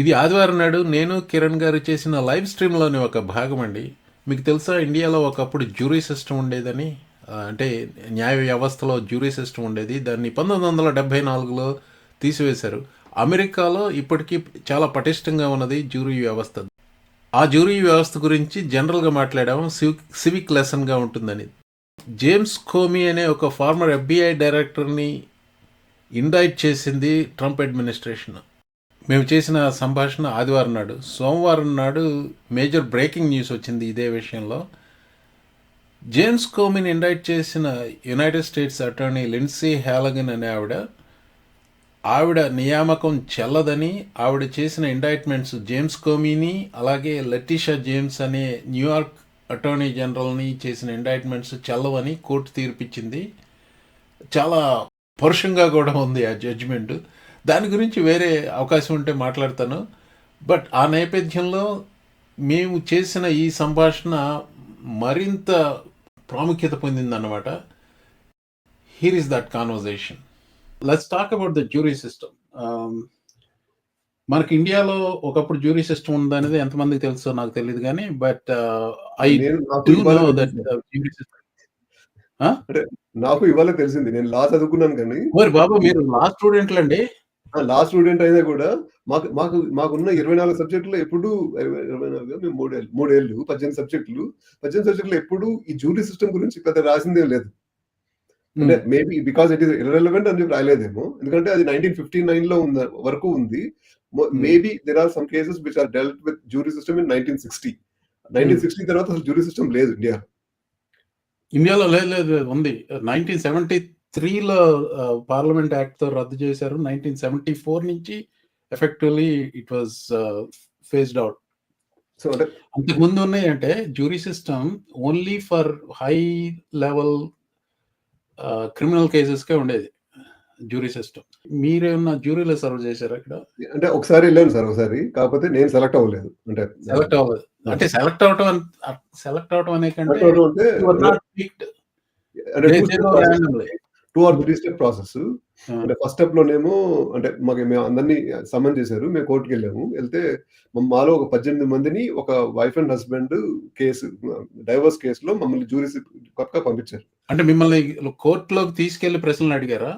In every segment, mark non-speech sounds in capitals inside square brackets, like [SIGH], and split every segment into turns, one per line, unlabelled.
ఇది ఆదివారం నాడు నేను కిరణ్ గారు చేసిన లైవ్ స్ట్రీమ్లోని ఒక భాగం అండి మీకు తెలుసా ఇండియాలో ఒకప్పుడు జ్యూరీ సిస్టమ్ ఉండేదని? అంటే న్యాయ వ్యవస్థలో జ్యూరీ సిస్టమ్ ఉండేది. దాన్ని పంతొమ్మిది వందల డెబ్బై నాలుగులో తీసివేశారు. అమెరికాలో ఇప్పటికీ చాలా పటిష్టంగా ఉన్నది జ్యూరీ వ్యవస్థ. ఆ జ్యూరీ వ్యవస్థ గురించి జనరల్గా మాట్లాడాము. సివిక్ సివిక్ లెసన్గా ఉంటుందని. జేమ్స్ కోమీ అనే ఒక ఫార్మర్ ఎఫ్బిఐ డైరెక్టర్ని ఇండైట్ చేసింది ట్రంప్ అడ్మినిస్ట్రేషన్. మేము చేసిన సంభాషణ ఆదివారం నాడు సోమవారం నాడు మేజర్ బ్రేకింగ్ న్యూస్ వచ్చింది ఇదే విషయంలో. జేమ్స్ కోమిన్ ఇండైట్ చేసిన United States attorney Lindsey Halligan అనే ఆవిడ ఆవిడ నియామకం చెల్లదని ఆవిడ చేసిన ఇండైట్మెంట్స్ జేమ్స్ కోమీని అలాగే లెటిషా జేమ్స్ అనే న్యూయార్క్ అటార్నీ జనరల్ని చేసిన ఇండైట్మెంట్స్ చెల్లవని కోర్టు తీర్పిచ్చింది. చాలా పరుషంగా కూడా ఉంది ఆ జడ్జిమెంట్ దాని గురించి వేరే అవకాశం ఉంటే మాట్లాడతాను. బట్ ఆ నేపథ్యంలో మేము చేసిన ఈ సంభాషణ మరింత ప్రాముఖ్యత పొందిందన్నమాట. Here is that conversation let's talk about the jury system మనకి ఇండియాలో ఒకప్పుడు జ్యూరీ సిస్టమ్ ఉందనేది ఎంతమందికి తెలుసో నాకు తెలియదు కానీ బట్ ఐ
నేను నాకు
డూ
ఇవాళ
నో దట్
తెలిసింది.
జ్యూరీ సిస్టమ్
నాకు ఇవాళ తెలిసింది. నేను లా చదువుకున్నాను కానీ.
మరి బాబు మీరు లా స్టూడెంట్లు అండి
లా స్టూడెంట్ అయినా కూడా మాకు మాకు మాకున్న ఇరవై నాలుగు సబ్జెక్టులు ఎప్పుడు ఇరవై నాలుగు మేము మూడేళ్ళు మూడేళ్ళు పద్దెనిమిది సబ్జెక్టులు పద్దెనిమిది సబ్జెక్టులు ఎప్పుడు ఈ జూరీ సిస్టమ్ గురించి పెద్ద రాసిందే లేదు. అంటే maybe because it is irrelevant అని చెప్పి రాయలేదేమో. ఎందుకంటే అది నైన్టీన్ ఫిఫ్టీ నైన్లో ఉన్న వరకు ఉంది. Maybe there are some cases which are dealt with jury system in nineteen sixty nineteen sixty తర్వాత అసలు జూరీ సిస్టమ్ లేదు ఇండియా
ఇండియాలో లేదు లేదు, ఉంది. నైన్టీన్ సెవెంటీ త్రీలో పార్లమెంట్ యాక్ట్తో రద్దు చేశారు. నైన్టీన్ సెవెంటీ ఫోర్ నుంచి effectively it was phased out
so అంటే
అంతకు ముందు ఉన్నాయి అంటే jury system only for high level criminal cases కే ఉండేది జ్యూరీ సిస్టమ్. మీరేమన్నా జ్యూరీలో సర్వ్ చేశారు అక్కడ
అంటే ఒకసారి వెళ్ళాను సార్ ఒకసారి. కాకపోతే నేను సెలెక్ట్ అవ్వలేదు. అంటే
సెలెక్ట్ అవ్వదు అంటే సెలెక్ట్ అవటం సెలెక్ట్ అవటం అనే కంటే
two
or
three
step
process. అంటే ఫస్ట్ స్టెప్ లోనేమో అంటే మాకు మేము అందరినీ సమన్ చేశారు మేము కోర్టుకి వెళ్ళాము. వెళ్తే మాలో ఒక పద్దెనిమిది మందిని ఒక wife and husband case divorce కేసులో మమ్మల్ని జూరీ పక్క పంపించారు.
అంటే మిమ్మల్ని కోర్టులోకి తీసుకెళ్ళి ప్రశ్నలు అడిగారా?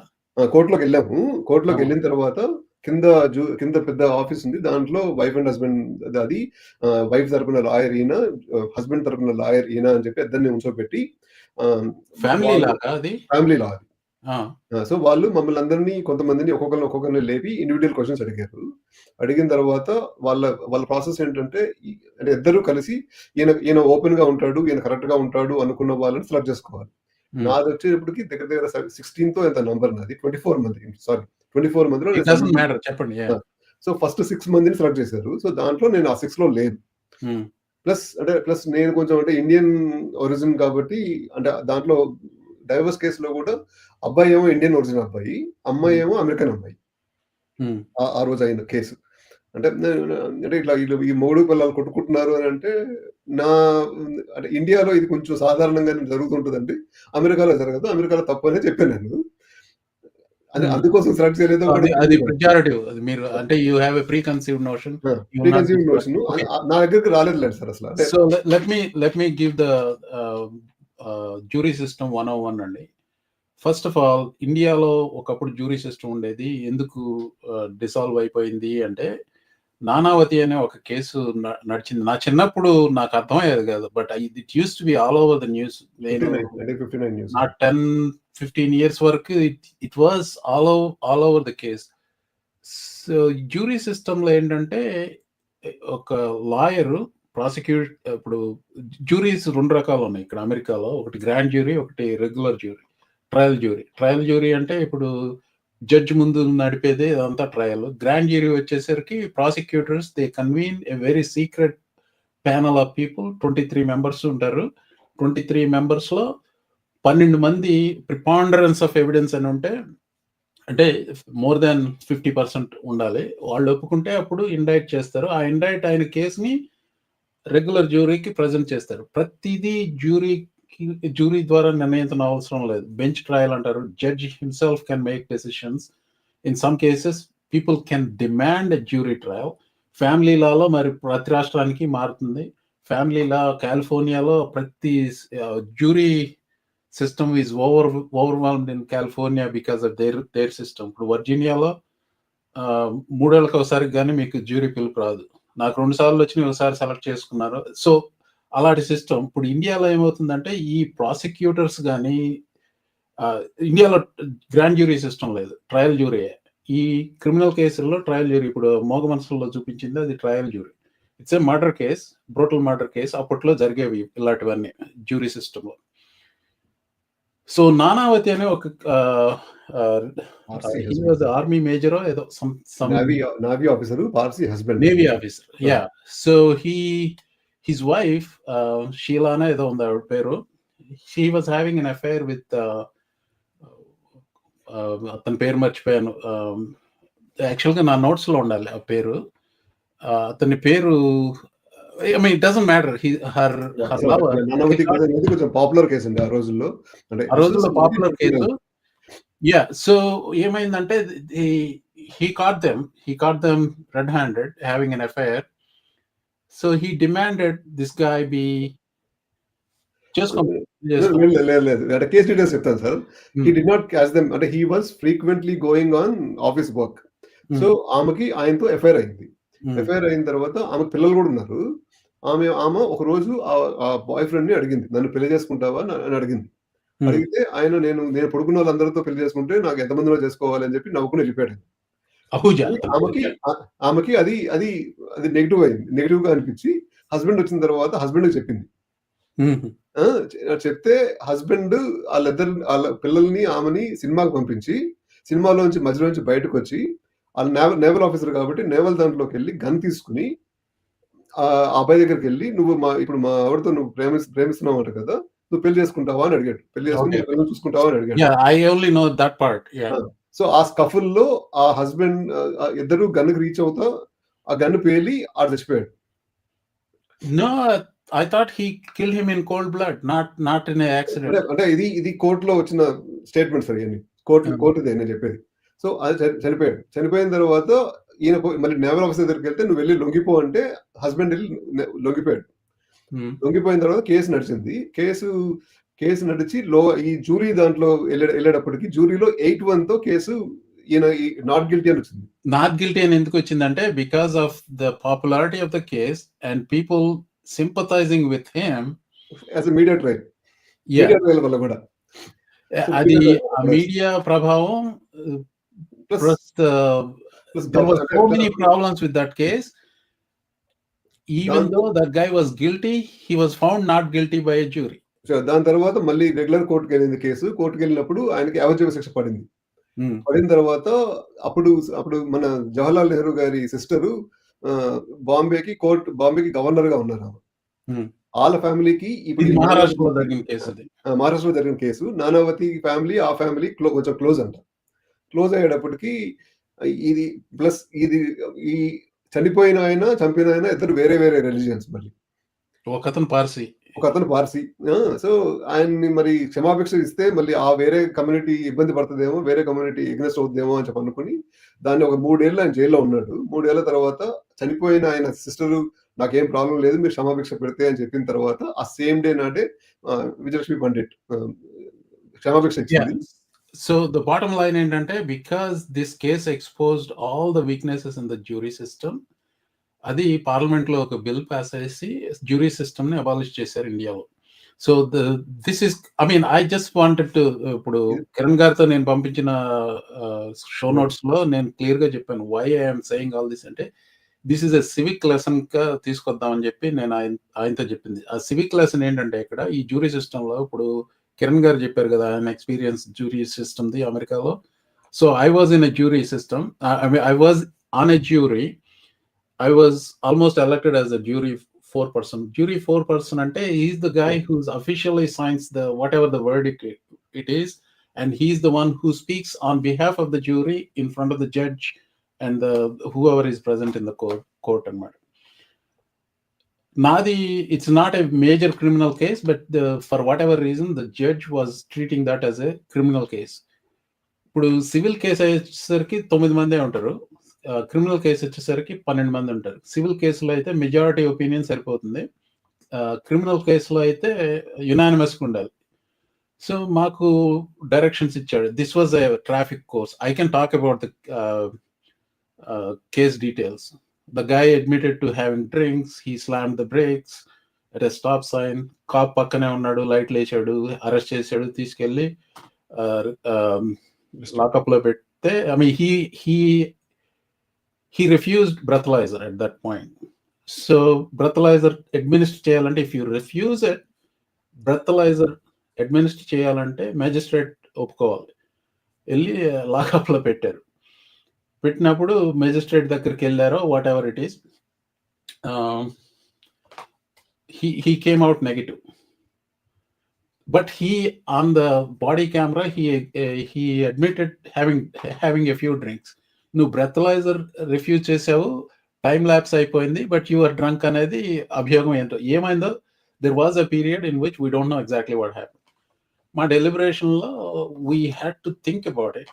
కోర్టులోకి వెళ్ళాము. కోర్టులోకి. వెళ్ళిన తర్వాత కింద జూ కింద పెద్ద ఆఫీస్ ఉంది. దాంట్లో వైఫ్ అండ్ హస్బెండ్ అది వైఫ్ తరపున లాయర్ ఈయన హస్బెండ్ తరపున లాయర్ ఈయన అని చెప్పి ఇద్దరిని ఉంచోబెట్టి
ఫ్యామిలీ లాగా అది?
ఫ్యామిలీ లా అది.
ఆ,
సో వాళ్ళు మమ్మల్ని అందరినీ కొంతమందిని ఒక్కొక్కరిని ఒక్కొక్కరిని లేపి ఇండివిజువల్ క్వశ్చన్స్ అడిగారు. అడిగిన తర్వాత వాళ్ళ వాళ్ళ ప్రాసెస్ ఏంటంటే ఈ- అంటే ఇద్దరు కలిసి ఈయన ఈయన ఓపెన్గా ఉంటాడు ఈయన కరెక్ట్గా ఉంటాడు అనుకున్న వాళ్ళని సెలెక్ట్ చేసుకోవాలి. నాది వచ్చేటప్పటికి దగ్గర దగ్గర సిక్స్టీన్తో ఎంత నంబర్ నాది? ట్వంటీ ఫోర్ మంది సారీ ట్వంటీ ఫోర్
matter చెప్పండి.
సో ఫస్ట్ సిక్స్ మందిని సెలెక్ట్ చేశారు. సో దాంట్లో నేను ఆ సిక్స్లో లేదు. ప్లస్ అంటే ప్లస్ నేను కొంచెం అంటే ఇండియన్ ఒరిజిన్ కాబట్టి అంటే దాంట్లో డైవర్స్ కేసులో కూడా అబ్బాయి ఏమో ఇండియన్ ఒరిజిన్ అబ్బాయి అమ్మాయి ఏమో అమెరికన్ అమ్మాయి. ఆ- రోజు అయిన కేసు. అంటే అంటే ఇట్లా వీళ్ళు ఈ మూడు పిల్లలు కొట్టుకుంటున్నారు అని అంటే నా అంటే ఇండియాలో ఇది కొంచెం సాధారణంగా జరుగుతుంటుందండి. అమెరికాలో జరగదు అమెరికాలో తప్పు అనే చెప్పాను నేను. అది. అందుకోసం సెలెక్ట్ చేయలేదు
అది మీరు అంటే you have a preconceived notion
notion నా దగ్గరికి రాలేదు సార్ అసలు.
So let me let me give the jury system one o one అండి. ఫస్ట్ ఆఫ్ ఆల్ ఇండియాలో ఒకప్పుడు జ్యూరీ సిస్టమ్ ఉండేది. ఎందుకు డిసాల్వ్ అయిపోయింది అంటే నానావతి అనే ఒక కేసు నడిచింది. నా చిన్నప్పుడు నాకు అర్థమయ్యేది కాదు. But it used to be all over the నేను
న్యూస్
నా టెన్ ఫిఫ్టీన్ ఇయర్స్ వరకు it it was all over all over the case so jury సిస్టంలో ఏంటంటే ఒక లాయర్ ప్రాసిక్యూట్ ఇప్పుడు జ్యూరీస్ రెండు రకాలు ఉన్నాయి. ఇక్కడ అమెరికాలో ఒకటి గ్రాండ్ జ్యూరీ ఒకటి regular jury trial jury. Trial jury అంటే ఇప్పుడు జడ్జ్ ముందు నడిపేది అదంతా ట్రయల్. గ్రాండ్ జ్యూరీ వచ్చేసరికి prosecutors they convene a very secret panel of people. Twenty three members ఉంటారు. ట్వంటీ త్రీ మెంబర్స్లో పన్నెండు మంది ప్రిపాండరెన్స్ ఆఫ్ ఎవిడెన్స్ అని ఉంటే అంటే మోర్ దాన్ ఫిఫ్టీ పర్సెంట్ ఉండాలి. వాళ్ళు ఒప్పుకుంటే అప్పుడు ఇండైట్ చేస్తారు. ఆ ఇండైట్ ఆయన కేసుని రెగ్యులర్ జ్యూరీకి ప్రజెంట్ చేస్తారు. ప్రతిదీ జ్యూరీకి జ్యూరీ ద్వారా నిర్ణయించడం అవసరం లేదు. బెంచ్ ట్రయల్ అంటారు. Judge himself can make decisions. In some cases people can demand jury trial. Family లాలో మరి ప్రతి రాష్ట్రానికి మారుతుంది. ఫ్యామిలీ లా కాలిఫోర్నియాలో ప్రతి jury system is over overwhelmed in California because of their their system. ఇప్పుడు వర్జీనియాలో మూడేళ్ళకి ఒకసారి కానీ మీకు జ్యూరీ పిలుపు రాదు. నాకు రెండు సార్లు వచ్చి ఒకసారి సెలెక్ట్ చేసుకున్నారు. సో అలాంటి సిస్టమ్ ఇప్పుడు ఇండియాలో ఏమవుతుందంటే ఈ ప్రాసిక్యూటర్స్ కానీ ఇండియాలో గ్రాండ్ జ్యూరీ సిస్టమ్ లేదు ట్రయల్ జ్యూరీయే ఈ క్రిమినల్ కేసుల్లో ట్రయల్ జ్యూరీ ఇప్పుడు మోగ మనసుల్లో చూపించింది అది trial jury. It's a murder case brutal murder case అప్పట్లో జరిగేవి ఇలాంటివన్నీ జ్యూరీ సిస్టంలో. సో నానావతి అనే ఒక ఆర్మీ మేజర్ ఏదో some
navy navy officer Parsi husband
navy officer yeah so he his wife షీలానా ఏదో ఉంది ఆవిడ పేరు she was having an affair with అతని పేరు మర్చిపోయాను యాక్చువల్గా నా notes లో ఉండాలి ఆ పేరు Uh, అతని పేరు I mean doesn't matter
her her lover కొంచెం పాపులర్ కేసు అండి ఆ రోజుల్లో అంటే
ఆ రోజుల్లో పాపులర్ కేసు యా సో ఏమైందంటే he caught them he caught them red handed having an FIR so he demanded this guy be
లేదు కేస్ డీటెయిల్స్ చెప్తాను sir he did not catch them అంటే he was frequently going on office
work.
So ఆమెకి ఆయనతో FIR అయింది. FIR అయిన తర్వాత ఆమె పిల్లలు కూడా ఉన్నారు. ఆమె ఆమె ఒక రోజు ఆ బాయ్ ఫ్రెండ్ని అడిగింది. నన్ను పెళ్ళి చేసుకుంటావా? అని అడిగింది. అడిగితే ఆయన నేను నేను పడుకున్న వాళ్ళందరితో పెళ్ళి చేసుకుంటే నాకు ఎంతమందిలో చేసుకోవాలి? అని చెప్పి నవ్వుకుని వెళ్ళిపోయాడు ఆమెకి ఆమెకి అది అది అది నెగిటివ్ అయింది. నెగిటివ్గా అనిపించి హస్బెండ్ వచ్చిన తర్వాత హస్బెండ్ చెప్పింది. చె- చెప్తే హస్బెండ్ వాళ్ళిద్దరు వాళ్ళ పిల్లల్ని ఆమెని సినిమాకి పంపించి సినిమాలోంచి మధ్యలోంచి బయటకు వచ్చి వాళ్ళు నేవల్ నేవల్ ఆఫీసర్ కాబట్టి నేవల్ దాంట్లోకి వెళ్ళి గన్ తీసుకుని ఆ అబ్బాయి దగ్గరికి వెళ్ళి నువ్వు మా ఇప్పుడు మా ఆవిడతో నువ్వు ప్రేమి ప్రేమిస్తున్నావు అంట కదా నువ్వు పెళ్ళి చేసుకుంటావా? అని అడిగాడు. పెళ్ళి చేసుకుని చూసుకుంటావా? అని అడిగాడు.
I only know that part
so ఆ స్కఫుల్లో ఆ హస్బెండ్ ఇద్దరు గన్కి రీచ్ అవుతా ఆ గన్ను పేలి ఆడ చచ్చిపోయాడు.
No I thought he kill him in cold blood not not in
అంటే
యాక్సిడెంట్
అంటే ఇది ఇది కోర్టులో వచ్చిన స్టేట్మెంట్స్ అయ్యాయి కోర్టు
Hmm.
కోర్టుదే నేను చెప్పేది. సో అది చని- చనిపోయాడు. చనిపోయిన తర్వాత ఈయన మళ్ళీ నేవల్ ఆఫీసర్ దగ్గరికి వెళ్తే నువ్వు వెళ్ళి లొంగిపో అంటే హస్బెండ్ వెళ్ళి లొంగిపోయాడు. లొంగిపోయిన తర్వాత కేసు నడిచింది. కేసు కేసు నడిచి లో ఈ జూరీ దాంట్లో వెళ్ళే- వెళ్ళేటప్పటికి జూరీలో ఎయిట్ వన్తో కేసు ఈయన నాట్ గిల్టీ అని వచ్చింది.
నాట్ గిల్టీ అని ఎందుకు వచ్చిందంటే because of the popularity of the case and people sympathizing with
him. As media
trial.
Media trial వల్ల కూడా.
అది మీడియా ప్రభావం
Plus-
plus the
plus
there was so many problems with that case. Even though that guy was guilty he was found not guilty by a jury.
దాని తర్వాత మళ్ళీ regular కోర్టుకి వెళ్ళింది case కోర్టుకి వెళ్ళినప్పుడు ఆయనకి యావజ్జీవ శిక్ష పడింది.
Hmm.
పడిన తర్వాత అప్పుడు అప్పుడు మన జవహర్లాల్ నెహ్రూ గారి సిస్టరు బాంబేకి కోర్ట్ బాంబేకి గవర్నర్గా ఉన్నారు.
Hmm.
వాళ్ళ ఫ్యామిలీకి ఇప్పుడు
మహారాష్ట్రలో జరిగిన కేసు
మహారాష్ట్రలో జరిగిన కేసు నానావతి ఫ్యామిలీ ఆ ఫ్యామిలీ కొంచెం క్లోజ్ అంట. క్లోజ్ అయ్యేటప్పటికి ఇది ప్లస్ ఇది ఈ చనిపోయిన ఆయన చంపిన ఆయన ఇద్దరు వేరే వేరే రిలీజియన్స్ మళ్ళీ
ఒక అతను పార్సీ.
ఒక అతను పార్సీ సో ఆయన్ని మరి క్షమాభిక్ష ఇస్తే మళ్ళీ ఆ వేరే కమ్యూనిటీ ఇబ్బంది పడుతుందేమో వేరే కమ్యూనిటీ ఎగ్నెస్ట్ అవుతుందేమో అని చెప్పి అనుకుని దాన్ని ఒక మూడేళ్ళు ఆయన జైల్లో ఉన్నాడు. మూడేళ్ళ తర్వాత చనిపోయిన ఆయన సిస్టరు నాకేం ప్రాబ్లం లేదు మీరు క్షమాభిక్ష పెడితే అని చెప్పిన తర్వాత ఆ సేమ్ డే నాటే విజయలక్ష్మి పండిట్ ఆ, క్షమాభిక్ష ఇచ్చింది.
సో ద బాటమ్ లైన్ ఏంటంటే because this case exposed all the weaknesses in the jury system అది పార్లమెంట్లో ఒక బిల్ పాస్ చేసి జ్యూరీ సిస్టమ్ని అబాలిష్ చేశారు ఇండియాలో. So this is I mean I just wanted to ఇప్పుడు కిరణ్ గారితో నేను పంపించిన షో నోట్స్లో నేను క్లియర్గా చెప్పాను why I'm saying all this అంటే దిస్ ఇస్ ఎ సివిక్ లెసన్గా తీసుకొద్దామని చెప్పి నేను ఆయన ఆయనతో చెప్పింది. ఆ సివిక్ లెసన్ ఏంటంటే ఇక్కడ ఈ జ్యూరీ సిస్టమ్లో ఇప్పుడు కిరణ్ గారు చెప్పారు కదా ఆయన ఎక్స్పీరియన్స్ జ్యూరీ సిస్టమ్ ది అమెరికాలో. So I was in a jury system I was on a jury I was almost elected as a jury foreperson jury foreperson అంటే is the guy who's officially signs the whatever the word it it is and he is the one who speaks on behalf of the jury in front of the judge and whoever is present in the court court అనమాట నాది it's not a major criminal case but for whatever reason the judge was treating that as a criminal case ఇప్పుడు civil case అయ్యేసరికి తొమ్మిది మందే ఉంటారు. Criminal case వచ్చేసరికి పన్నెండు మంది ఉంటారు. సివిల్ కేసులో అయితే మెజారిటీ ఒపీనియన్ సరిపోతుంది. క్రిమినల్ కేసులో అయితే యునానిమస్గా ఉండాలి. సో మాకు డైరెక్షన్స్ ఇచ్చాడు. This was a traffic course I can talk about the case details the guy admitted to having drinks he slam the brakes at a stop sign cop పక్కనే ఉన్నాడు లైట్లు వేసాడు అరెస్ట్ చేశాడు తీసుకెళ్ళి లాకప్లో పెడితే I mean he he he refused breathalyzer at that point so breathalyzer administer చేయాలంటే if you refuse it breathalyzer administer చేయాలంటే మేజిస్ట్రేట్ ఒప్పుకోవాలి. వెళ్ళి లాకప్లో పెట్టారు. పెట్టినప్పుడు మెజిస్ట్రేట్ దగ్గరికి వెళ్ళారో whatever it is he he came out negative. But he on the body camera he uh, he having having having a few నువ్వు బ్రెతలైజర్ రిఫ్యూజ్ చేసావు టైం ల్యాప్స్ అయిపోయింది బట్ యువర్ డ్రంక్ అనేది అభియోగం ఏంటో. ఏమైందో? There was a period in which we don't know exactly what happen మా డెలిబరేషన్లో we had to think about it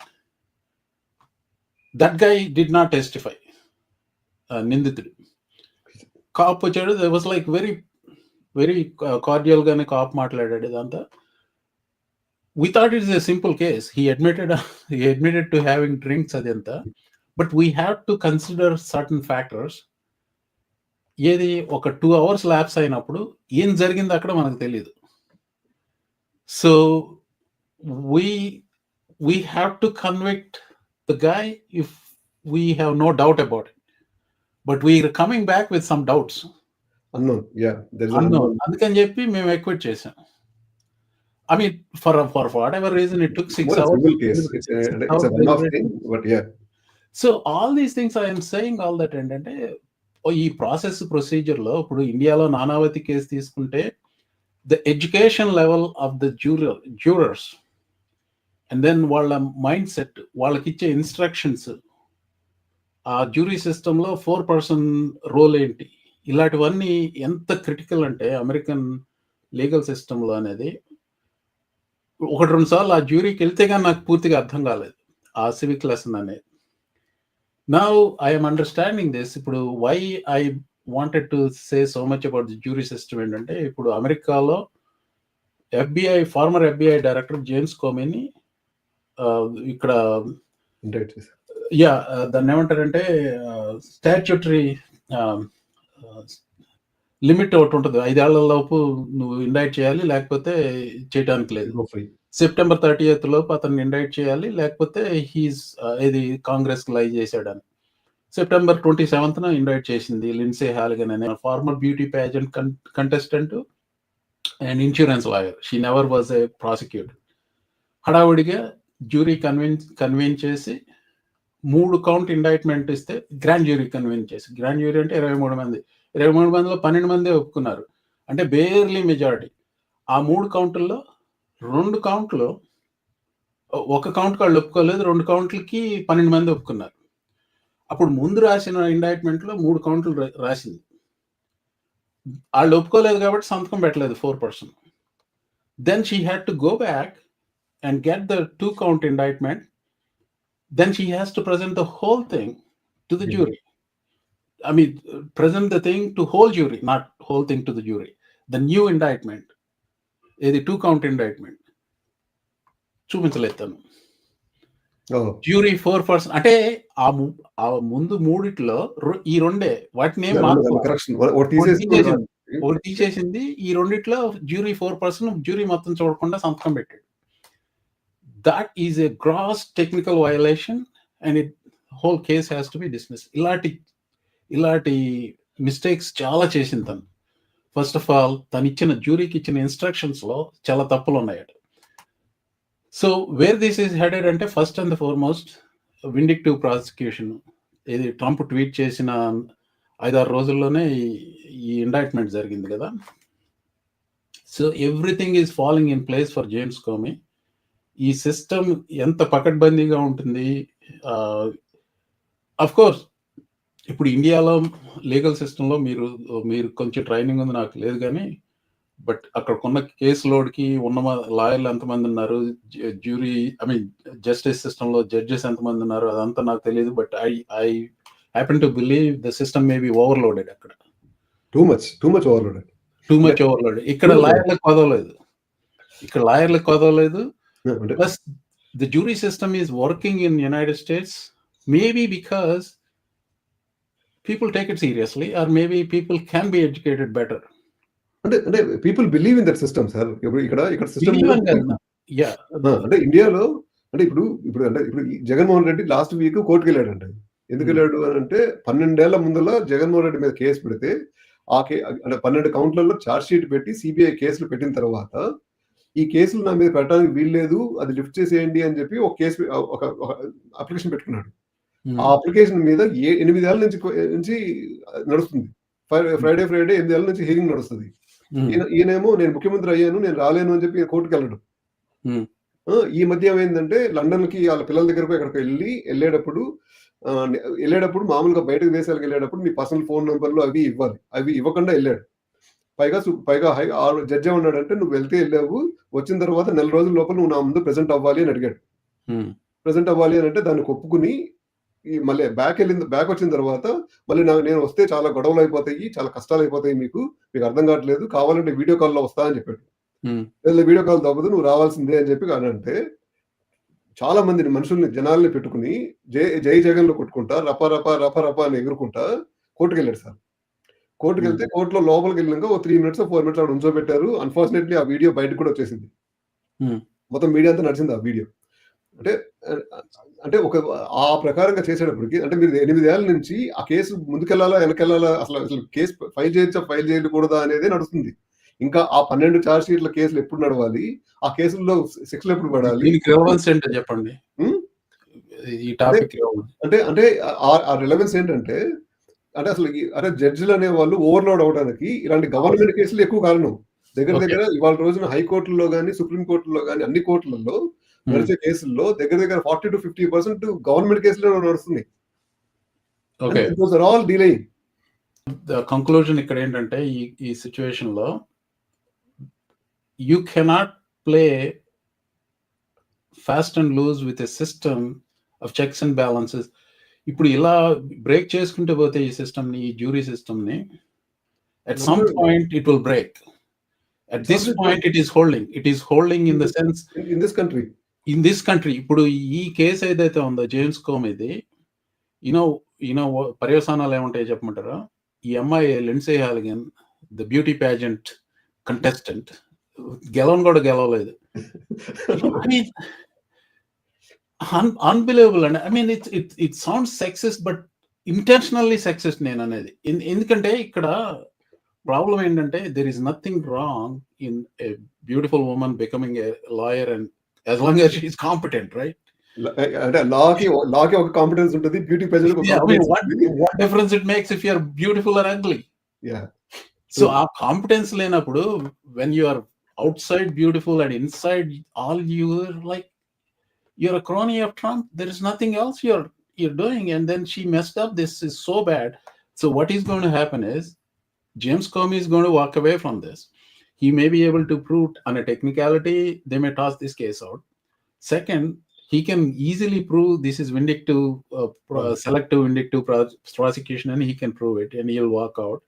that guy did not testify నిందితుడు. Cop వచ్చాడు. They was like very very cordial గానే cop మాట్లాడాడు ఇదంతా. We thought it's a simple case he admitted he admitted to having drinks అదంతా but we have to consider certain factors ఏది ఒక two hours labs అయినప్పుడు ఏం జరిగింది అక్కడ మనకు తెలియదు so we we have to convict the guy if we have no doubt about it but we're coming back with some doubts
unknown yeah
unknown అందుకని చెప్పి మేము ఎక్విట్ చేసాం I mean for for whatever reason it took six
civil case it's it's one of thing but yeah
so all these things I'm saying all that ఏంటంటే ఈ process ప్రొసీజర్లో ఇప్పుడు ఇండియాలో Nanavati case తీసుకుంటే the education level of the juror jurors and then వాళ్ళ mind set వాళ్ళకి ఇచ్చే instructions ఆ జ్యూరీ సిస్టంలో ఫోర్ పర్సన్ రోల్ ఏంటి? ఇలాంటివన్నీ ఎంత క్రిటికల్ అంటే అమెరికన్ లీగల్ సిస్టంలో అనేది ఒకటి రెండు సార్లు ఆ జ్యూరీకి వెళ్తే కానీ నాకు పూర్తిగా అర్థం కాలేదు. ఆ సివిక్ లెసన్ అనేది. నా ఐఎమ్ అండర్స్టాండింగ్ దిస్ ఇప్పుడు why I wanted to say so much about the jury system ఏంటంటే ఇప్పుడు అమెరికాలో FBI former FBI director James కోమిని ఇక్కడ యా దాన్ని ఏమంటారంటే స్టాచ్యూటరీ లిమిట్ ఒకటి ఉంటుంది. ఐదేళ్ళ లోపు నువ్వు ఇండైట్ చేయాలి లేకపోతే చేయడానికి లేదు. సెప్టెంబర్ థర్టీ ఎయిత్ లోపు అతన్ని ఇండైట్ చేయాలి లేకపోతే హీస్ ఇది కాంగ్రెస్ లై చేశాడని. సెప్టెంబర్ ట్వంటీ సెవెంత్న ఇండైట్ చేసింది లిన్సే హాలిగన్ అనే former beauty pageant contestant and insurance lawyer she never was a prosecutor హడావుడిగా జ్యూరీ కన్విన్ కన్వీన్ చేసి మూడు కౌంట్ ఇండైట్మెంట్ ఇస్తే గ్రాండ్ జ్యూరీ కన్వీన్ చేసి గ్రాండ్ జ్యూరీ అంటే ఇరవై మూడు మంది. ఇరవై మూడు మందిలో పన్నెండు మందే ఒప్పుకున్నారు. అంటే బేర్లీ మెజారిటీ ఆ మూడు కౌంటుల్లో రెండు కౌంట్లు ఒక కౌంట్ వాళ్ళు ఒప్పుకోలేదు రెండు కౌంట్లకి పన్నెండు మంది ఒప్పుకున్నారు. అప్పుడు ముందు రాసిన ఇండైట్మెంట్లో మూడు కౌంట్లు రాసింది. వాళ్ళు ఒప్పుకోలేదు కాబట్టి సంతకం పెట్టలేదు foreperson then she had to go back and get the two count indictment then she has to present the whole thing to the
Mhm.
jury. I mean, present the thing to whole jury, not whole thing to the jury. The new indictment, ఇది two count indictment చూపించలేదు తను jury foreperson అంటే ఆ ముందు మూడిట్లో ఈ రెండే వాటిని.
ఒకటి
తీసేసింది ఈ రెండిట్లో జ్యూరీ ఫోర్ పర్సన్ జ్యూరీ మొత్తం చూడకుండా సంతకం పెట్టాడు that is a gross technical violation and it whole case has to be dismiss ఇలాంటి ఇలాంటి మిస్టేక్స్ చాలా చేసింది తను ఫస్ట్ ఆఫ్ ఆల్ తను ఇచ్చిన జ్యూరీకి ఇచ్చిన ఇన్స్ట్రక్షన్స్లో చాలా తప్పులు ఉన్నాయట so where this is headed అంటే first and foremost vindictive prosecution ఇది ట్రంప్ ట్వీట్ చేసిన ఐదారు రోజుల్లోనే ఈ- ఈ ఇండైట్మెంట్ జరిగింది కదా. So everything is following in place for James Comey ఈ సిస్టమ్ ఎంత పకడ్బందీగా ఉంటుంది అఫ్ కోర్స్ ఇప్పుడు ఇండియాలో లీగల్ సిస్టంలో మీరు మీరు కొంచెం ట్రైనింగ్ ఉంది నాకు లేదు కానీ బట్ అక్కడికున్న కేసు లోడ్‌కి ఉన్న లాయర్‌లు ఎంతమంది ఉన్నారు? జ్యూ జ్యూరీ ఐ మీన్ జస్టిస్ సిస్టమ్‌లో జడ్జెస్ ఎంతమంది ఉన్నారు? అదంతా నాకు తెలీదు. But I I happen to believe the system may be overloaded అక్కడ.
Too much. Too much overloaded.
Too much overload. ఇక్కడ. లాయర్‌లకు కొదవలేదు. ఇక్కడ లాయర్‌లకు కొదవలేదు.
అంటే
plus the jury system is working in United States maybe because people take it seriously or maybe people can be educated better.
అంటే అంటే people believe in that system sir. ఇప్పుడు ఇక్కడ ఇక్కడ సిస్టమ్
అని!
అంటే ఇండియాలో అంటే ఇప్పుడు ఇప్పుడు అంటే ఇప్పుడు జగన్మోహన్ రెడ్డి లాస్ట్ వీక్ కోర్టుకెళ్ళాడంట. ఎందుకెళ్ళాడు అనంటే 12 ఏళ్ళ ముందల జగన్మోహన్ రెడ్డి మీద కేసు పెడితే ఆ కే అంటే 12 కౌంట్‌లలో చార్జ్ షీట్ పెట్టి సీబీఐ కేసులు పెట్టిన తర్వాత ఈ కేసులు నా మీద పెట్టడానికి వీల్లేదు. అది లిఫ్ట్ చేసేయండి అని చెప్పి ఒక కేసు ఒక అప్లికేషన్ పెట్టుకున్నాడు. ఆ అప్లికేషన్ మీద ఏ 8 ఏళ్ళ నుంచి కొ నుంచి నడుస్తుంది. ఫ్రై ఫ్రైడే, ఫ్రైడే 8 ఏళ్ళ నుంచి హియరింగ్ నడుస్తది. ఈయనేమో నేను ముఖ్యమంత్రి అయ్యాను. నేను రాలేను అని చెప్పి కోర్టుకెళ్ళడు.
హ్మ్.
ఆ! ఈ మధ్య ఏమైందంటే లండన్‌కి ఆళ్ళ పిల్లల దగ్గరకో ఎక్కడికో ఆహ్, నే ఎళ్ళేటప్పుడు మామూలుగా బయటకు దేశాలకెళ్ళేటప్పుడు నీ పర్సనల్ ఫోన్ నంబర్‌లు అవి ఇవ్వాలి. అవి ఇవ్వకుండా ఎళ్ళాడు. పైగా పైగా హై జడ్జ్ ఏమన్నాడంటే "నువ్వు వెళ్తే ఎళ్ళావు. వచ్చిన తర్వాత నెల రోజుల లోపల నువ్వు నా ముందు ప్రెజెంట్ అవ్వాలి" అని అడిగాడు.
హ్మ్.
ప్రెజెంట్ అవ్వాలి అని అంటే దానికి ఒప్పుకొని ఈ మళ్ళీ బ్యాక్ ఎళ్ళిన బ్యాక్ వచ్చిన తర్వాత మళ్ళీ నా నేను వస్తే చాలా గొడవలయిపోతాయి. చాలా కష్టాలయిపోతాయి మీకు. మీకు అర్థం కావట్లేదు. కావాలంటే వీడియో కాల్‌లో వస్తా అని చెప్పాడు. "లేదు వీడియో కాల్ తప్పదు. నువ్వు రావాల్సిందే" అని చెప్పి అనంటే చాలా మందిని మనుషుల్ని జనాల్ని పెట్టుకొని జై జై జగన్‌లో కొట్టుకుంటా రప రప రప రప అని ఎగురుకుంటా కోర్టుకెళ్ళాడు సార్. కోర్టుకెళ్తే కోర్ట్‌లో లోపలికెళ్ళినాక ఓ 3 మినిట్సో, 4 మినిట్సో అక్కడ నుంచోబెట్టారు. అన్‌ఫార్చునేట్‌లీ ఆ వీడియో బయటకి కూడా వచ్చేసింది.
హ్మ్.
మొత్తం మీడియా అంతా నడిచింది ఆ వీడియో. అంటే అంటే ఒక ఆ ప్రకారంగా చేసేటప్పటికి అంటే మీరు 8 ఏళ్ళ నుంచి ఆ కేసు ముందుకెళ్ళాలా? వెనకెళ్ళాలా? అసలు అసలు కేస్ ఫైల్ చేయొచ్చా? ఫైల్ చేయకూడదా? అనేదే నడుస్తుంది. ఇంకా ఆ 12 చార్జ్ షీట్‌ల కేసులు ఎప్పుడు నడవాలి? ఆ కేసుల్లో శిక్షలు ఎప్పుడు పడాలి?
చెప్పండి.
హ్మ్.
ఈ టాపిక్ రిలవెన్స్.
అంటే అంటే ఆ రిలవెన్స్ ఏంటంటే అంటే అసలు అంటే జడ్జిలు అనేవాళ్ళు ఓవర్‌లోడ్ అవ్వడానికి ఇలాంటి గవర్నమెంట్ కేసులు ఎక్కువ కారణం. దగ్గర. దగ్గర ఇవాళ రోజున హైకోర్టుల్లో గాని, సుప్రీం కోర్టుల్లో గాని అన్ని కోర్టులలో
హ్మ్.
నడిచే కేసుల్లో దగ్గర దగ్గర 40-50% గవర్నమెంట్ కేసులే నడుస్తున్నాయి.
Okay.
And those are all delaying.
The conclusion ఇక్కడ ఏంటంటే ఈ ఈ సిట్యుయేషన్‌లో you cannot play fast and loose with a system of checks and balances. ఇప్పుడు ఇలా బ్రేక్ చేసుకుంటూ పోతే ఈ సిస్టమ్‌ని, ఈ జ్యూరీ సిస్టమ్‌ని at some point it will break.
At
this. Point it is holding. It is holding in the
sense in this country.
In this country ఇప్పుడు ఈ కేసు ఏదైతే ఉందో జేమ్స్ కోమిది యూనో యూనో పర్యవసానాలు ఏముంటాయో చెప్పమంటారా? ఈ అమ్మాయి Lindsey Halligan the beauty pageant contestant గెలవను కూడా గెలవలేదు. [LAUGHS] I mean, un unbelievable అండి. I mean it's it it sounds sexist but intentionally sexist నేననేది. ఎన్ ఎందుకంటే ఇక్కడ ప్రాబ్లమ్ ఏంటంటే there is nothing wrong in a beautiful woman becoming a lawyer and as long as she is competent right?
అంటే లాకి లాకి ఒక కాంపిటెన్స్ ఉంటది.
Beauty it makes if you are beautiful or ugly?
Yeah!
So ఆ competence లేనప్పుడు when you are outside beautiful and inside all you're like you're a crony of Trump. There is nothing else you're you're doing, and then she messed up. This is so bad. So what is going to happen is James Comey is going to walk away from this. He may be able to prove on a technicality they may toss this case out. Second, he can easily prove this is vindictive, uh, pro- selective vindictive pro- prosecution, and he can prove it, and he'll walk out.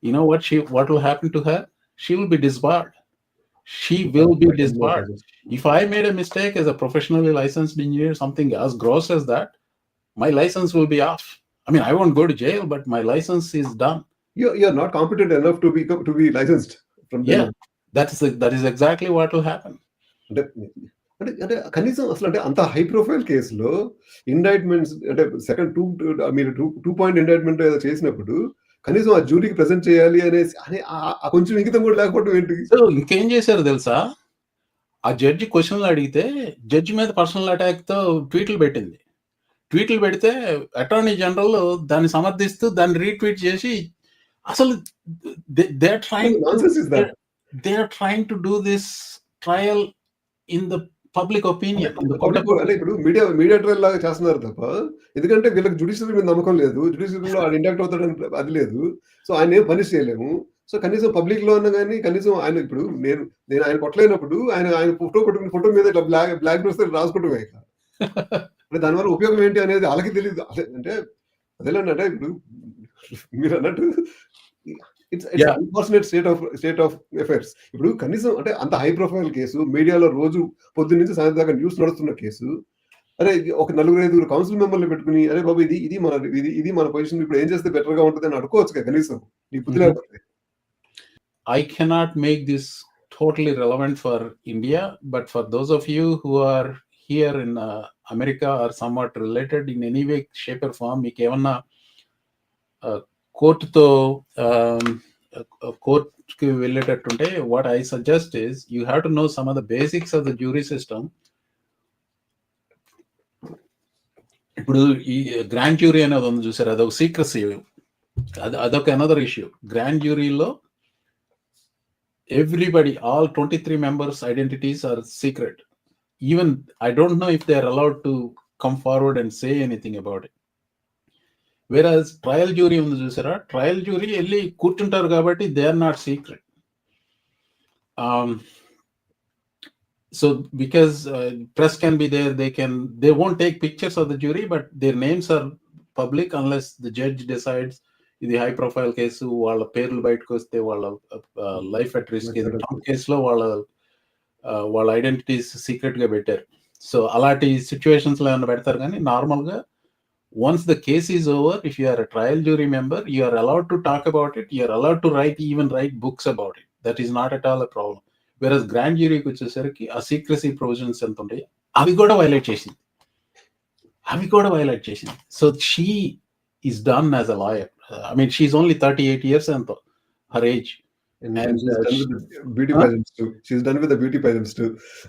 You know what she what will happen to her? She will be disbarred. She will be disbarred. If I made a mistake as a professionally licensed engineer, something as gross as that, my license will be off. I mean, I won't go to jail, but my license is done.
You you are not competent enough to be to be licensed from
Yeah. That is that is exactly what will happen.
అంటే అంటే అంటే కనీసం అసలు అంటే అంత high profile కేసులో indictments అంటే second two మీరు టూ టూ పాయింట్ ఇండైట్మెంట్ ఏదో చేసినప్పుడు కనీసం ఆ జ్యూరీకి ప్రెజెంట్ చేయాలి అనేసి అనే ఆ- కొంచెం ఇంగితం కూడా లేకపోవడం ఏంటి?
సో ఇంకేం చేశారు తెలుసా? ఆ జడ్జి క్వశ్చన్లు అడిగితే జడ్జి మీద పర్సనల్ అటాక్తో ట్వీట్లు పెట్టింది. ట్వీట్లు పెడితే అటార్నీ జనరల్ దాన్ని సమర్థిస్తూ దాన్ని రీట్వీట్ చేసి అసలు
they are trying
they are trying to do this trial in the public opinion
అంటే ఇప్పుడు మీడియా మీడియా ట్రయల్ లాగా చేస్తున్నారు తప్ప ఎందుకంటే వీళ్ళకి జుడిషియరీ మీద నమ్మకం లేదు. జుడిషియరీలో ఆయన ఇంటాక్ట్ అవుతాడని అది లేదు. సో ఆయన ఏం పని చేయలేము. సో కనీసం పబ్లిక్లో ఉన్నా కానీ కనీసం ఆయన ఇప్పుడు నేను నేను ఆయన కొట్టలేనప్పుడు ఆయన ఆయన ఫోటో కొట్టుకుని ఫోటో మీద ఇట్లా బ్లాక్ బ్లాక్ డ్రెస్ రాసుకోవటమే అంటే దానివల్ల ఉపయోగం ఏంటి అనేది వాళ్ళకి తెలియదు అదే అంటే అదేలేండి అంటే ఇప్పుడు మీరు అన్నట్టు it's
it's.
Unfortunate state of state of affairs ఇప్పుడు కనీసం అంటే అంత హై ప్రొఫైల్ కేసు మీడియాలో రోజు పొద్దున్న నుంచి సాయంత్రం దాకా న్యూస్ నడుస్తున్న కేసు అరే ఒక నలుగురు ఐదుగురు కౌన్సిల్ మెంబర్లు పెట్టుకుని అరే బాబు ఇది ఇది మన ఇది ఇది మన పొజిషన్ ఇప్పుడు ఏం చేస్తే బెటర్గా ఉంటుంది అని అడుకోవచ్చు కదా కనీసం నీ బుద్ధి. లేకపోతే
make this totally relevant for India, but for those of you who are here in uh, America or somewhat related in any way, shape, or form, మీకు ఏమన్నా కోర్టుతో కోర్టుకి వెళ్ళేటట్టుంటే what I suggest is you have to know some of the basics of the jury system ఇప్పుడు ఈ grand jury అనేది ఉంది చూసారు? అదొక సీక్రసీ అది అదొక another issue grand జ్యూరీలో everybody all twenty three members identities are secret even I don't know if they are allowed to come forward and say anything about it whereas trial jury ఉంది చూసారా? Trial jury వెళ్ళి కూర్చుంటారు కాబట్టి they are not secret because uh, press can be there they can they won't take pictures of the jury but their names are public unless the judge decides ఇది high profile case వాళ్ళ పేర్లు బయటకు వస్తే వాళ్ళ life at risk కేసులో వాళ్ళ ఆ, వాళ్ళ ఐడెంటిటీస్ సీక్రెట్గా పెట్టారు. సో అలాంటి సిచ్యువేషన్స్లో ఏమైనా పెడతారు కానీ నార్మల్గా once the case is over if you are trial jury member you are allowed to talk about it you are allowed to write even write books about it that is not at all a problem whereas grand జ్యూరీకి వచ్చేసరికి ఆ secrecy provisions ఎంత ఉంటాయి అవి కూడా violate చేసింది. అవి కూడా violate చేసింది. So she is done as a lawyer I mean she's only thirty eight years ఎంతో her age
And,
And,
she's
uh,
done with the beauty
Huh?
pageants too. [LAUGHS] [LAUGHS]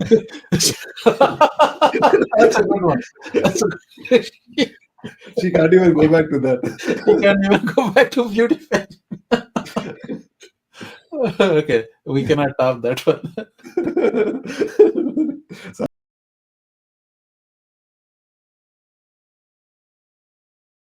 She's done [LAUGHS] she can't even go back to that.
she can't even go back to beauty [LAUGHS] okay, we cannot top that one. [LAUGHS]